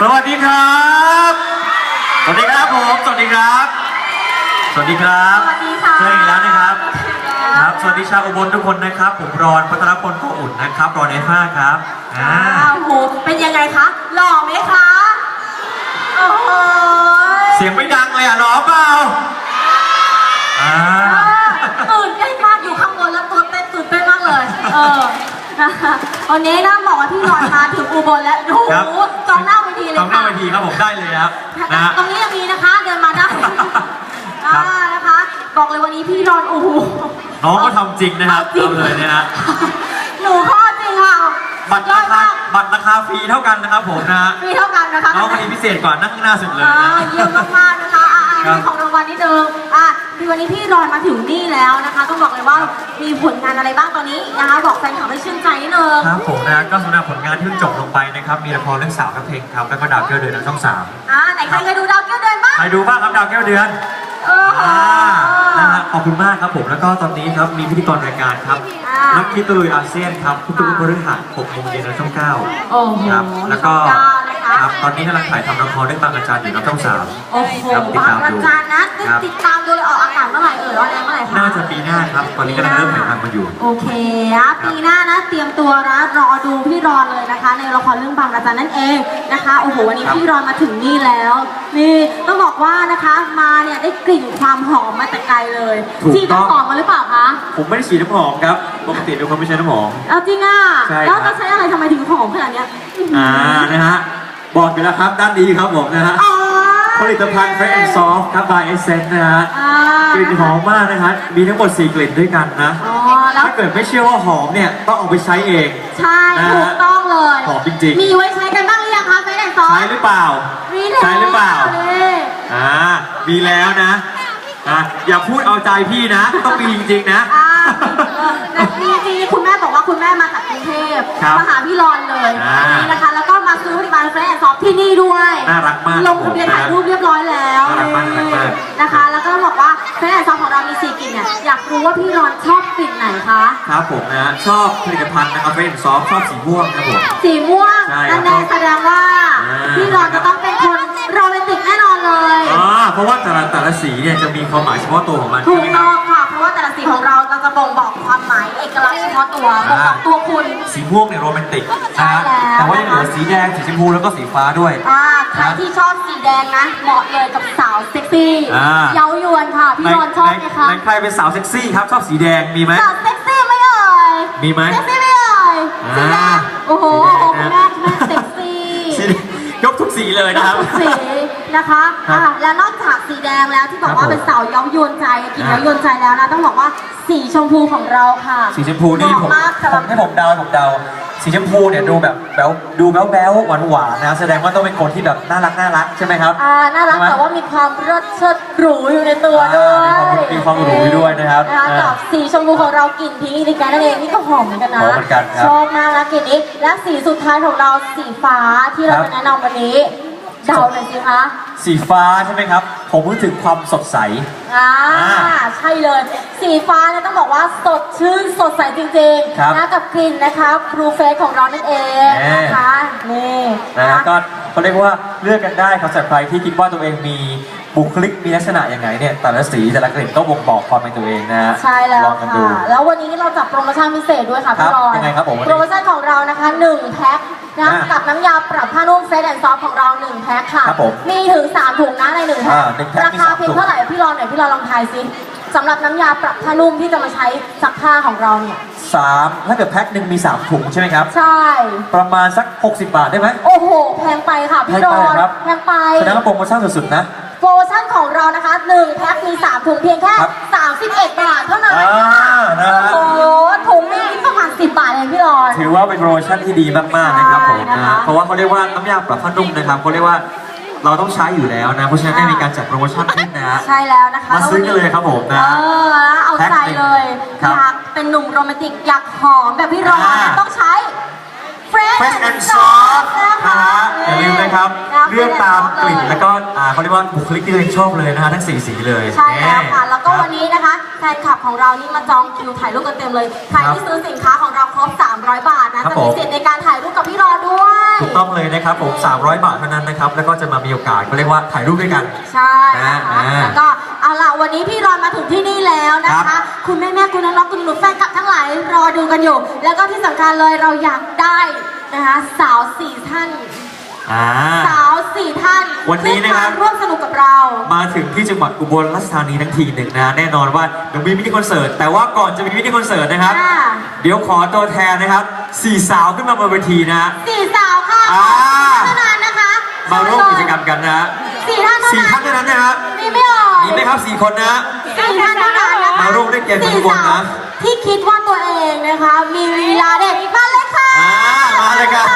สวัสดีครับ สวัสดีครับผม สวัสดีครับ สวัสดีครับสวัสดีค่ะ เจออีกแล้วนะครับ ครับ สวัสดีชาวอุบลทุกคนนะครับ ผมรอนพัทรพลโกอุ่นนะครับ รอนเอฟ้าครับอ่าอ้าวโหเป็นยังไงคะ หล่อไหมคะ โอ้โหเสียงไม่ดังเลยอะร้องเปล่าอ่าตื่นเต้นมากอยู่ข้างบนแล้วตัวเต้นตื่นเต้นมากเลย เออนะคะวันนี้นะบอกว่าพี่หลอดมาถึงอุบลแล้วโอ้ครับโหจองหน้า เวทีเลยจองหน้าค่ะเวทีครับผมได้เลยครับนะฮะ ตรงนี้ยังมีนะคะ เดินมาได้ครับ อ่านะคะ บอกเลยวันนี้พี่รอนโอ้โหน้องก็ทำจริงนะครับจริงทำเลยนะฮะหนูข้อจริงค่ะบัตรยอราดคามากบัตรราคาฟรีเท่ากันนะครับผมนะฮะมีเท่ากันนะคะ น้องคนนี้พิเศษกว่านั่งข้างหน้าสุดเลยอ่านะ เยี่ยมมากๆนะคะอ่าครัอ่าบมีของรางวัลนิดนึงอะ ที่วันนี้พี่รอนมาถึงนี่แล้วนะคะ ต้องบอกเลยว่ามีผลงานอะไรบ้างตอนนี้นะคะ บอกแฟนคลับให้ชื่นใจนิดนึงครับผมนะก็สำหรับผลงานที่เพิ่งจบลงไปนะครับ มีละครเรื่องสาวกับเพลงครับแล้วก็ดาวแก้วเดือนทางช่องสามอ่าไหนใครเคยดูดาวแก้วเดินบ้างใครดูบ้างครับดาวแก้วเดือนเอออ่านะฮะขอบคุณมากครับผมแล้วก็ตอนนี้ครับมีพิธีกรรายการครับอ่านักคิดตะลุยอาเซียนครับทุกๆพฤหัส6โมงเย็นทางช่องเก้าโอ้โหครับแล้วก็ ช่องเก้านะคะครับ ตอนนี้กำลังถ่ายทำละครเรื่องบางอาจารย์อยู่ทางช่องสามโอ้โหครับติดบาตางมอาดูจารย์นะได้ครับติดตามดูเลยออกอากาศเมื่อไหร่เอ่ยออนแอร์เมื่อไหร่คะน่าจะปีหน้าครับ ตอนนี้กำลังเริ่มถ่ายทำมาอยู่ โอเคนะปีหน้านะ เตรียมตัวนะรอดูพี่รอนเลยนะคะ ในละครเรื่องบางระจันนั่นเองนะคะโอ้โหวันนี้ครับ พี่รอนมาถึงนี่แล้วนี่ต้องบอกว่านะคะมาเนี่ยได้กลิ่นความหอมมาแต่ไกลเลยถูกที่ต้องน้ำหอมมาหรือเปล่าคะผมไม่ได้ฉีดน้ำหอมครับ ปกติเป็นคนไม่ใช้น้ำหอม เอาจริงอะใช่แล้วครัจะบใช้อะไรทำไมถึงหอมขนาดเนี้ย อ่านะฮะ บอกอยู่แล้วครับ ด้านนี้ครับผมนะฮะอ๋อผลิตภัณฑ์ Fresh and Soft ครับ by Essence นะฮะ อ่ากลิ่นหอมมากนะครับมีทั้งหมด 4 กลิ่นด้วยกันนะ อ๋อแล้ว ถ้าเกิดไม่เชื่อว่าหอมเนี่ย ต้องเอาไปใช้เอง ใช่นะฮะถูกต้องเลยหอมจริงๆ มีไว้ใช้กันบ้างหรือยังคะเฟซแอนด์ซอใช้หรือเปล่า มีแล้วใช้หรือเปล่า นี่อ่า มีแล้วนะอะอย่าพูดเอาใจพี่นะ ต้องมีจริงๆนะ อ่าแต่จริงๆคุณแม่บอกว่าคุณแม่มาจากกรุงเทพครับมาหาพี่รอนเลยอ่านี่นะคะแล้วก็ มาซื้อผลิตภัณฑ์เฟรนด์ซอฟที่นี่ด้วย น่ารักมากลงทะเบียนถ่ายรูปเรียบร้อยแล้วน่ารักมากน่ารักมาก นะคะ แล้วก็บอกว่าเฟรนด์ซอฟของเรามีสี่กลิ่นเนี่ยอยากรู้ว่าพี่รอนชอบกลิ่นไหนคะ ครับผมนะ ชอบผลิตภัณฑ์นะครับ Fresh and Soft ชอบสีม่วงครับผม สีม่วงใช่ครับนั่นแน่แสดงว่า อ่า พี่รอนจะต้องเป็นคนโรแมนติกแน่นอนเลยอ่าเพราะว่าแต่ละแต่ละสีเนี่ยจะมีความหมายเฉพาะตัวของมันถูใช่กไหมคต้รัอบ งค่ะเพราะว่าแต่ละสีของเราเราจะบ่งบอกความหมาย เอกลักษณ์เฉพาะตัวบ่งบอกตัวคุณ สีม่วงเนี่ยโรแมนติกนะฮะใช่แล้ว แต่ว่ายังเหลือสีแดงสีชมพูแล้วก็สีฟ้าด้วย อ่าใครที่ชอบสีแดงนะ เหมาะเลยกับสาวเซ็กซี่อ่า เย้ายวนค่ะพี่รอนชอบไหมคะในใครเป็นสาวเซ็กซี่ครับชอบสีแดงมีไหม สาวเซ็กซี่ไหม่เอ่ยมีไหมเซ็กซี่ไหม่เอ่ยสีแดอ่างโอ้โหสีคุณแดแม่งนะคุณแม่เซ็กซี่ สียกทุกสีเลยนะครับ สี นะคะครับอ่าแล้วนอกจากสีแดงแล้วที่บอกครับว่าผมเป็นสาวเย้ายวนใจกินอ่าเย้ายวนใจแล้วนะต้องบอกว่าสีชมพูของเราค่ะสีชมพูนี่เหผมมาะมากสำหผรับมให้ผมเดาให้ผมเดาสีชมพูเนี่ยดูแบบแบ๊วดูแบ๊วแบ๊วหวานหวานๆนะแสดงว่าต้องเป็นคนที่แบบน่ารักน่ารักใช่ไหมครับอ่าน่ารักใช่ไหมแต่ว่ามีความเลิศเชิดหรูอยู่ในตัวด้วยอ่ามีความมีความหรูด้วยนะครับนะคะอ่ากับสีชมพูของเรากลิ่นพิงค์อิริแกนนั่นเองนี่ก็หอมเหมือนกันนะหอมเหมือนกันครับชอบมากนะกลิ่นนี้และสีสุดท้ายของเราสีฟ้าที่เราครับจะแนะนำวันนี้ เดาเลยสิคะสีฟ้าใช่ไหมครับ ผมรู้ถึงความสดใสอ่าอ่าใช่เลย สีฟ้าเนี่ยต้องบอกว่าสดชื่นสดใสจริงครับ ๆนะกับกลิ่นนะคะบลูเฟสของเรานั่นเองแน่นะคะนี่นะฮะก็เขาเรียกว่าเลือกกันได้ครับสำหรับใครที่คิดว่าตัวเองมีบุคลิกมีลักษณะยังไงเนี่ยแต่ละสีแต่ละกลิ่นก็บ่งบอกความเป็นตัวเองนะฮะใช่แล้วลองกันดู ค่ะ แล้ววันนี้เราจัดโปรโมชั่นพิเศษด้วยค่ะครัพี่บรอยยังไงครับผมวันนี้โปรโมชั่นของเรานะคะ 1 แพ็ค นะอ่ากับน้ำยาปรับผ้านุ่มเฟสแอนด์ซอฟของเรา1แพ็คค่ะ ครับผมมีถึง3ถุงนะใน1แพ็คอ่าหนึ่งแพ็คราคามีสามเพียงถุงเท่าไหร่พี่รอนหน่อยพี่รอนลองทายซิสำหรับน้ำยาปรับผ้านุ่มที่จะมาใช้ซักผ้าของเราเนี่ย สามถ้าเกิดแพ็คหนึ่งมีสามถุงใช่ไหมครับ ใช่ ประมาณสัก 60 บาทได้ไหม โอ้โห แพงไปค่ะพี่รอแพงไปนครับ แพงไป แสดงว่าโปรโมชั่นสุดๆนะ เรานะคะ1แพ็คมี3ถุงเพียงแค่ครับ31บาทเท่านั้นอ่านะฮะ โอ้โหถุงนึงนี่ประมาณ10บาทเองพี่รอน ถือว่าเป็นโปรโมชั่นที่ดีมากๆนะครับผมใช่นะคะนะเพราะว่าเขาเรียกว่าน้ำยาปรับผ้านุ่มนะครับเขาเรียกว่าเราต้องใช้อยู่แล้วนะ เพราะฉะนั้นได้มีการจัดโปรโมชั่นขึ้นนะฮะ ใช่แล้วนะคะมาซื้อกันเลยครับผมเอนะอเอาใจเลยครับอยากเป็นหนุ่มโรแมนติกอยากหอมแบบพี่รอนอ่า ต้องใช้ Fresh Fresh and Soft นะคะนะฮะอย่าลืมนะครับนะเลือกตามกลิ่นแล้วก็อ่าเขาเรียกว่าบุคลิกที่ตัวเองชอบเลยนะฮะทั้งสี่สีเลยใช่แล้วค่ะ แล้วก็รับวันนี้นะคะแฟนคลับของเรานี่มาจองคิวถ่ายรูปกันเต็มเลย ใครที่ซื้อสินค้าของเราครบ 300 บาทนะครับจะผมมีสิทธิ์ในการถ่ายรูปกับพี่รอด้วย ถูกต้องเลยนะครับผม 300 บาทเท่านั้นนะครับ แล้วก็จะมามีโอกาสเขาเรียกว่าถ่ายรูปด้วยกัน ใช่นะคะอ่าแล้วก็เอาล่ะวันนี้พี่รอนมาถึงที่นี่แล้วนะครัคะบคุณแม่แม่ๆคุณน้องๆคุณหนูๆแฟนคลับทั้งหลายรอดูกันอยู่ แล้วก็ที่สำคัญเลยเราอยากได้นะคะสาวสี่ท่าน อ่า สาวสี่ท่านวันนี้นะครับขึ้มาร่วมสนุกกับเรา มาถึงที่จังหวัดอุบลราชธานีทั้งทีหนึ่งนะ แน่นอนว่าเดี๋ยวมีมินิคอนเสิร์ต แต่ว่าก่อนจะมีมินิคอนเสิร์ตนะครับ ค่ะ เดี๋ยวขอตัวแทนนะครับสี่สาวขึ้นมาบนเวทีนะ สี่สาว ค่ะอ่า เท่านั้นนะคะมาร่วมกิจกรรมกันนะสี่ท่านเท่าสี่นั้นท่านเท่านั้นนะครับมีไม่ออกมีไหมครับสี่คนนะสี่ท่านเท่านั้นนะคะมาร่วมเล่นเกมกันทุกคนนะ สี่สาวที่คิดว่าตัวเองนะคะ มีลีลาเด็ดมาเลยค่ะ อ่ามาเลยครับ